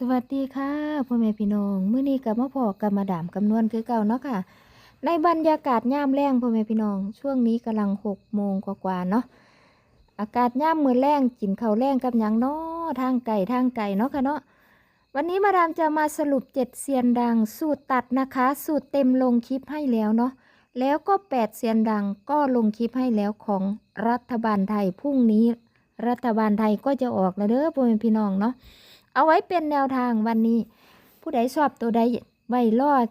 สวัสดีค่ะพ่อแม่พี่น้องมื้อนี้กับมาพอกับมาดามคำนวณคือเก่าเนาะค่ะ ในบรรยากาศย่ามแรงพ่อแม่พี่น้อง ช่วงนี้กำลังหกโมงกว่าๆเนาะอากาศย่ามมือแรงกินข้าวแรงกับยังเนาะทางไก่ทางไก่เนาะค่ะเนาะวันนี้มาดามจะมาสรุปเจ็ดเซียนดัง สูตรตัดนะคะ สูตรเต็มลงคลิปให้แล้วเนาะแล้วก็แปดเซียนดังก็ลงคลิปให้แล้วของรัฐบาลไทยพรุ่งนี้ รัฐบาลไทยก็จะออกแล้วเด้อพ่อแม่พี่น้องเนาะ เอาไว้เป็นแนวทางวันนี้ ผู้ใดชอบตัวใดไว้รอด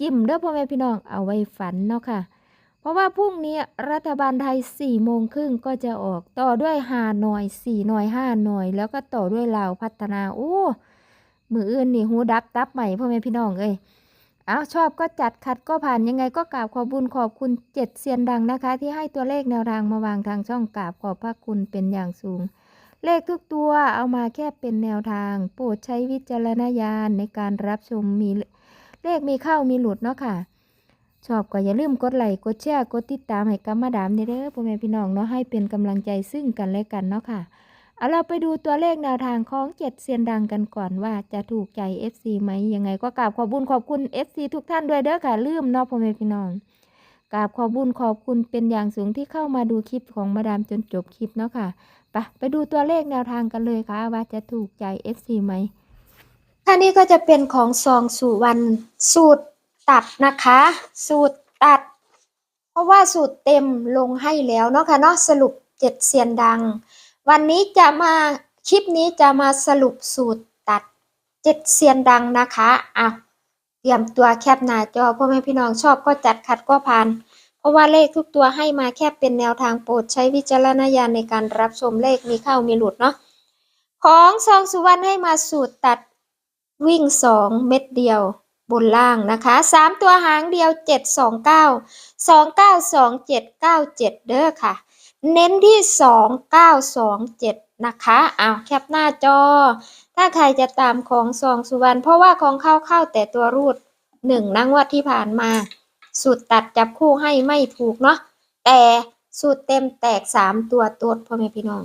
จิ้มเด้อพ่อแม่พี่น้องเอาไว้ฝันเนาะค่ะ เพราะว่าพรุ่งนี้รัฐบาลไทยสี่โมงครึ่งก็จะออกต่อด้วยหาหน่อยสี่หน่อยห้าหน่อย แล้วก็ต่อด้วยลาวพัฒนาโอ้มืออื่นนี่หูดับตับใหม่พ่อแม่พี่น้องเอ้ยเอาชอบก็จัดขัดก็ผ่านยังไงก็กราบขอบบุญขอบคุณเจ็ดเซียนดังนะคะ ที่ให้ตัวเลขแนวทางมาวางทางช่องกราบขอบพระคุณเป็นอย่างสูง เลขทุกตัวเอามาแค่เป็นแนวทาง โปรดใช้วิจารณญาณในการรับชมมีเลขมีเข้ามีหลุดเนาะค่ะ ชอบก็อย่าลืมกดไลค์กดแชร์กดติดตามให้กับมาดามเด้อพ่อแม่พี่น้องเนาะให้เป็นกำลังใจซึ่งกันและกันเนาะค่ะเอาเราไปดูตัวเลขแนวทางของเจ็ดเซียนดังกันก่อนว่าจะถูกใจ FC ไหมยังไงก็กราบขอบบุญขอบคุณ FC ทุกท่านด้วยเด้อค่ะลืมเนาะพ่อแม่พี่น้อง กราบขอบุญขอบคุณเป็นอย่างสูงที่เข้ามาดูคลิปของมาดามจนจบคลิปเนาะค่ะไปไปดูตัวเลขแนวทางกันเลยค่ะ ว่าจะถูกใจ FC ไหมท่านี้ก็จะเป็นของซองสู่วันสูตรตัดนะคะ สูตรตัด เพราะว่าสูตรเต็มลงให้แล้วเนาะค่ะเนาะสรุปเจ็ดเซียนดัง วันนี้จะมาคลิปนี้จะมาสรุปสูตรตัดเจ็ดเซียนดังนะคะอะ เตรียมตัวแคปหน้าจอพ่อแม่พี่น้องชอบก็จัดขัดก็ผ่าน เพราะว่าเลขทุกตัวให้มาแค่เป็นแนวทางโปรดใช้วิจารณญาณในการรับชมเลขมีเข้ามีหลุดเนาะของซองสุวรรณให้มาสูตรตัดวิ่งสองเม็ดเดียวบนล่างนะคะสามตัวหางเดียวเจ็ดสองเก้าสองเก้าสองเจ็ดเก้าเจ็ดเด้อค่ะ เน้นที่สองเก้าสองเจ็ดนะคะอ้าวแคปหน้าจอ ถ้าใครจะตามของซองสุวรรณเพราะว่าของเข้าเข้าแต่ตัวรูดหนึ่งนังวัดที่ผ่านมา สูตรตัดจับคู่ให้ไม่ถูกเนาะแต่สูตรเต็มแตกสามตัวตัวพ่อแม่พี่น้อง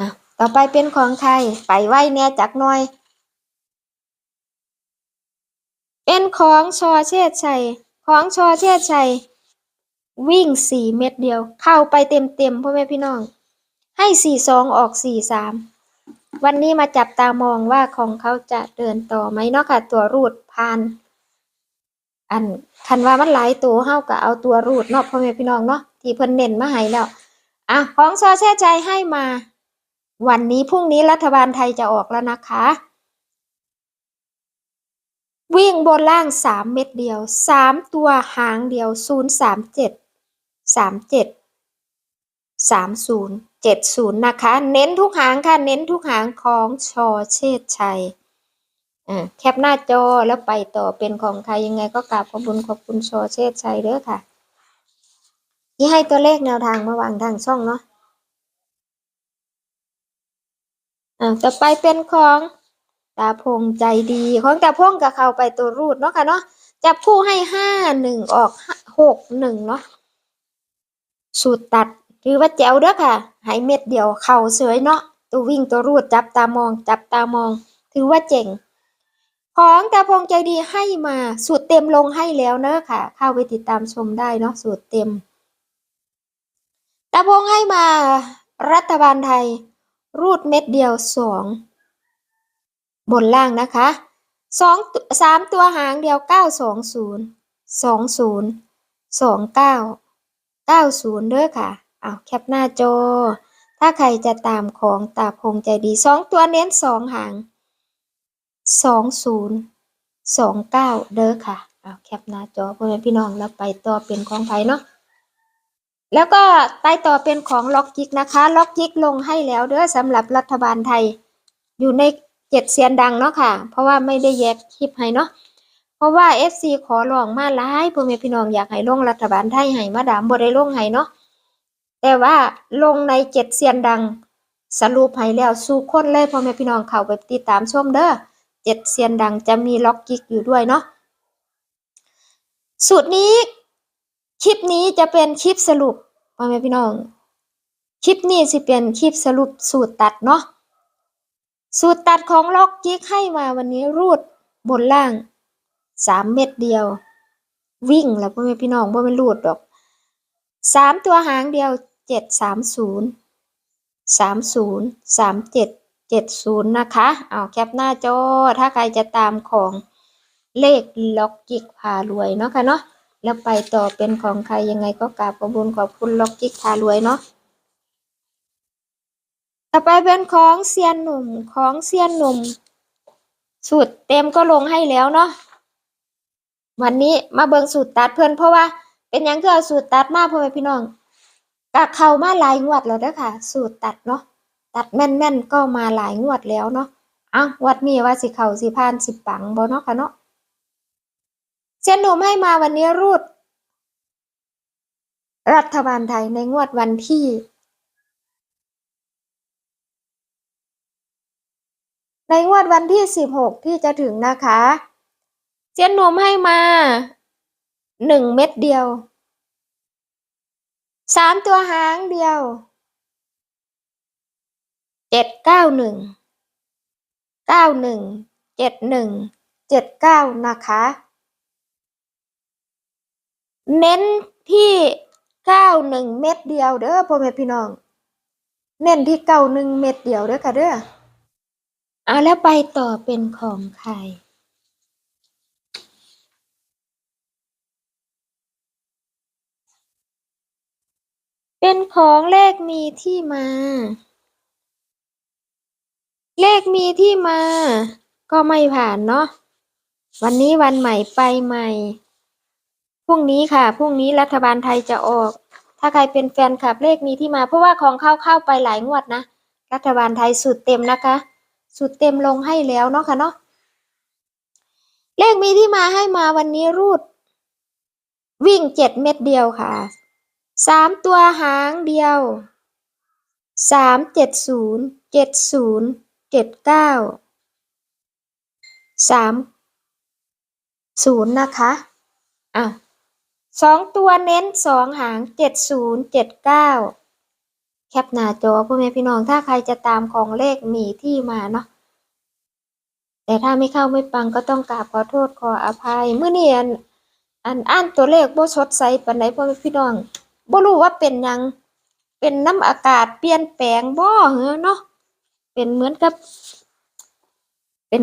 อะต่อไปเป็นของใครไปไหวแน่จักหน่อย เป็นของชอเชษชัยของชอเชษชัยวิ่งสี่เม็ดเดียว เข้าไปเต็มเต็มพ่อแม่พี่น้อง ให้สี่สองออกสี่สาม วันนี้มาจับตามองว่าของเขาจะเดินต่อไหมเนาะค่ะ ตัวรูดผ่าน อันคันว่ามันหลายตัวเฮาก็เอาตัวรูดเนาะพ่อแม่พี่น้องเนาะที่เพิ่นเน้นมาให้แล้วอะของซอแช่ใจให้มา วันนี้พรุ่งนี้รัฐบาลไทยจะออกแล้วนะคะ วิ่งบนล่างสามเม็ดเดียวสามตัวหางเดียวศูนย์สามเจ็ดสามเจ็ด สามศูนย์เจ็ดศูนย์นะคะ เน้นทุกหางค่ะ เน้นทุกหางของชอเชษชัยแคปหน้าจอแล้วไปต่อเป็นของใครยังไงก็กราบขอบคุณขอบคุณโชเชษชัยเด้อค่ะ ที่ให้ตัวเลขแนวทางมาวางทางช่องเนาะอ่าต่อไปเป็นของตาพงใจดีของตาพงกับเขาไปตัวรูดเนาะค่ะเนาะจับคู่ให้ห้าหนึ่งออกหกหนึ่งเนาะสูตรตัด ถือว่าแจ๋วเด้อค่ะให้เม็ดเดียวเข่าเสยเนาะตัววิ่งตัวรูดจับตามอง จับตามอง ถือว่าเจ๋ง ของตาพงใจดีให้มาสูตรเต็มลงให้แล้วเนอะค่ะ เข้าไปติดตามชมได้เนาะสูตรเต็มตาพงให้มารัฐบาลไทย รูดเม็ดเดียวสองบนล่างนะคะสองสามตัวหางเดียวเก้าสองศูนย์สองศูนย์สองเก้าเก้าศูนย์เด้อค่ะ เอาแคปหน้าจอ ถ้าใครจะตามของตาพงใจดีสองตัวเน้นสองหางสองศูนย์สองเก้าเด้อค่ะเอาแคปหน้าจอพ่อแม่พี่น้องแล้วไปต่อเป็นของไผเนาะแล้วก็ไปต่อเป็นของล็อกจิกนะคะ ล็อกจิกลงให้แล้วเด้อสำหรับรัฐบาลไทย อยู่ในเจ็ดเสียนดังเนาะค่ะ เพราะว่าไม่ได้แยกคลิปให้เนาะเพราะว่า FC ขอลองมาหลายพ่อแม่พี่น้องอยากให้ลงรัฐบาลไทยให้มาดามบ่ได้ลงให้เนาะ แต่ว่าลงในเจ็ดเสียนดังสรุปให้แล้วสู่คนเลยพ่อแม่พี่น้องเข้าไปติดตามชมเด้อเจ็ดเซียนดังจะมีล็อกกิกอยู่ด้วยเนาะสูตรนี้ คลิปนี้จะเป็นคลิปสรุปพ่อแม่พี่น้อง คลิปนี้สิเป็นคลิปสรุปสูตรตัดเนาะสูตรตัดของล็อกกิ๊กให้มาวันนี้รูดบนล่างสามเม็ดเดียว วิ่งแล้วพ่อแม่พี่น้องบ่แม่นรูดดอกสามตัวหางเดียว เจ็ดสามศูนย์สามศูนย์สามเจ็ดเจ็ดศูนย์นะคะเอาแคปหน้าจอถ้าใครจะตามของเลขล็อกกิกพารวยเนาะค่ะเนาะแล้วไปต่อเป็นของใครยังไงก็กราบขอบคุณขอบคุณล็อกกิกพารวยเนาะต่อไปเป็นของเซียนหนุ่มของเซียนหนุ่ม สูตรเต็มก็ลงให้แล้วเนาะวันนี้มาเบิงสูตรตัดเพื่อนเพราะว่าเป็นยังคือเอาสูตรตัดมาพ่อแม่พี่น้อง กะเข้ามาหลายงวดแล้วเด้อค่ะ สูตรตัดเนาะตัดแม่นๆก็มาหลายงวดแล้วเนาะอ้างวดนี้ว่าสิเข้าสิพานสิปังบ่เนาะค่ะเนาะเซียนหนุ่มให้มาวันนี้รูด รัฐบาลไทยในงวดวันที่ในงวดวันที่ 16 ที่จะถึงนะคะ เจียนนมให้มา 1 เม็ดเดียว สามตัวหางเดียวเจ็ดเก้าหนึ่งเก้าหนึ่งเจ็ดหนึ่งเจ็ดเก้านะคะ เน้นที่เก้าหนึ่งเม็ดเดียวเด้อพ่อแม่พี่น้อง เน้นที่เก้าหนึ่งเม็ดเดียวเด้อค่ะเด้อเอาแล้วไปต่อเป็นของใคร เป็นของเลขมีที่มา เลขมีที่มา ก็ไม่ผ่านเนาะ วันนี้วันใหม่ไปใหม่ พรุ่งนี้ค่ะ พรุ่งนี้รัฐบาลไทยจะออก ถ้าใครเป็นแฟนคลับเลขมีที่มา เพราะว่าของเข้าเข้าไปหลายงวดนะ รัฐบาลไทยสูตรเต็มนะคะสูตรเต็มลงให้แล้วเนาะค่ะเนาะ เลขมีที่มาให้มาวันนี้รูด วิ่งเจ็ดเม็ดเดียวค่ะ สามตัวหางเดียวสามเจ็ดศูนย์เจ็ดศูนย์เจ็ดเก้าสามศูนย์นะคะอะสองตัวเน้นสองหางเจ็ดศูนย์เจ็ดเก้าแคปหน้าจอพ่อแม่พี่น้องถ้าใครจะตามของเลขมีที่มาเนาะแต่ถ้าไม่เข้าไม่ปังก็ต้องกราบขอโทษขออภัยเมื่อเนี้อันอันอ่านตัวเลขโบ่สดใสปานใดพ่อแม่พี่น้อง บ่รู้ว่าเป็นยังเป็นน้ำอากาศเปลี่ยนแปลงบ่เหรอเนาะเป็นเหมือนกับ เป็น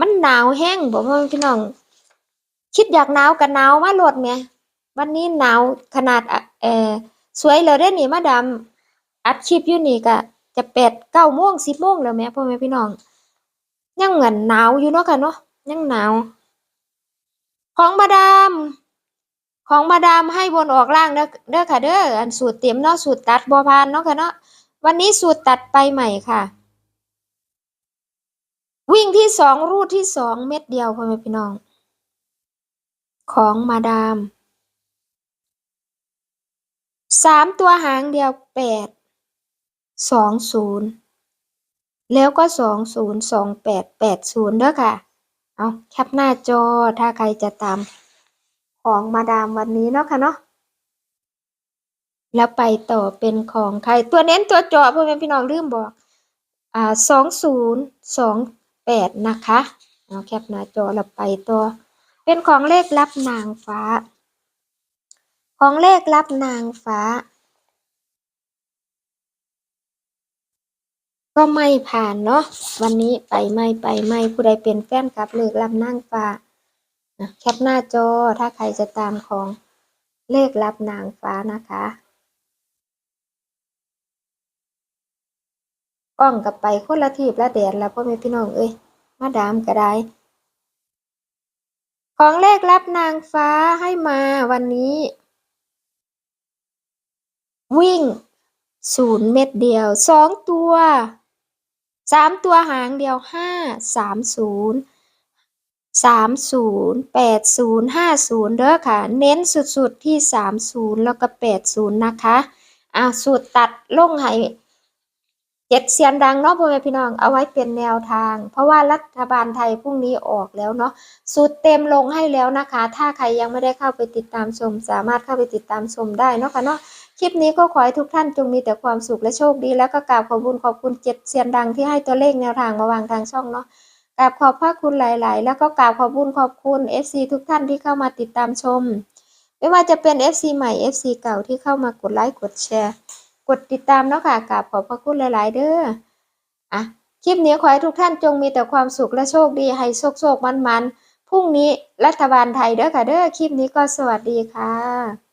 มันหนาวแห้งบ่พ่อแม่พี่น้อง คิดอยากหนาวกับหนาวมาโลดแหมวันนี้หนาวขนาดเออสวยเลยเด้อนี่มาดาอัดคลิปอยู่นี่ก็จะแปดเก้าโมงสิบโมงแล้วแหม่พ่อแม่พี่น้องยังเหมือนหนาวอยู่เนาะค่ะเนาะยังหนาว ของมาดาม ของมาดามให้บนออกล่างเด้อเด้อค่ะเด้ออันสูตรเต็มเนาะสูตรตัดบอพานเนาะค่ะเนาะวันนี้สูตรตัดไปใหม่ค่ะ วิ่งที่สองรูดที่สองเม็ดเดียวพ่อแม่พี่น้อง ของมาดามสามตัวหางเดียวแปดสองศูนย์แล้วก็สองศูนย์สองแปดแปดศูนย์เด้อค่ะ เอาแคปหน้าจอถ้าใครจะตาม ของมาดามวันนี้เนาะค่ะเนาะแล้วไปต่อเป็นของใคร ตัวเน้นตัวจาะพ่อแม่พี่น้องลืมบอกอ่าสองศูนย์สองแปดนะคะเอาแคปหน้าจอแล้วไปต่อเป็นของเลขลับนางฟ้า ของเลขลับนางฟ้า ก็ไม่ผ่านเนาะวันนี้ไปไม่ไปไม่ผู้ใดเป็นแฟนคลับเลขลับนางฟ้า แคปหน้าจอถ้าใครจะตามของเลขลับนางฟ้านะคะกล้องกับไปคนละทีบละแดดแล้วพ่อแม่พี่น้องเอ้ยมาดามก็ได้ ของเลขลับนางฟ้าให้มาวันนี้ วิ่งศูนย์เม็ดเดียวสองตัวสามตัวหางเดียวห้าสามศูนย์ สามศูนย์แปดศูนย์ห้าศูนย์เด้อค่ะ เน้นสุดๆที่สามศูนย์แล้วก็แปดศูนย์นะคะอะสูตรตัดลงให้เจ็ดเสียนดังเนาะพ่อแม่พี่น้องเอาไว้เป็นแนวทาง เพราะว่ารัฐบาลไทยพรุ่งนี้ออกแล้วเนาะสูตรเต็มลงให้แล้วนะคะ ถ้าใครยังไม่ได้เข้าไปติดตามชม สามารถเข้าไปติดตามชมได้เนาะค่ะเนาะคลิปนี้ก็ขอให้ทุกท่านจงมีแต่ความสุขและโชคดี แล้วก็กราบขอบคุณขอบคุณเจ็ดเซียนดังที่ให้ตัวเลขแนวทางมาวางทางช่องเนาะ กราบขอบพระคุณหลาย ๆ แล้วก็กราบขอบคุณขอบคุณ FC ทุกท่านที่เข้ามาติดตามชม ไม่ว่าจะเป็น FC ใหม่ FC เก่าที่เข้ามากดไลค์กดแชร์ กดติดตามเนาะค่ะกราบขอบพระคุณหลาย ๆ เด้ออะคลิปนี้ขอให้ทุกท่านจงมีแต่ความสุขและโชคดีให้โชคโชคมันมันๆพรุ่งนี้รัฐบาลไทยเด้อค่ะเด้อคลิปนี้ก็สวัสดีค่ะ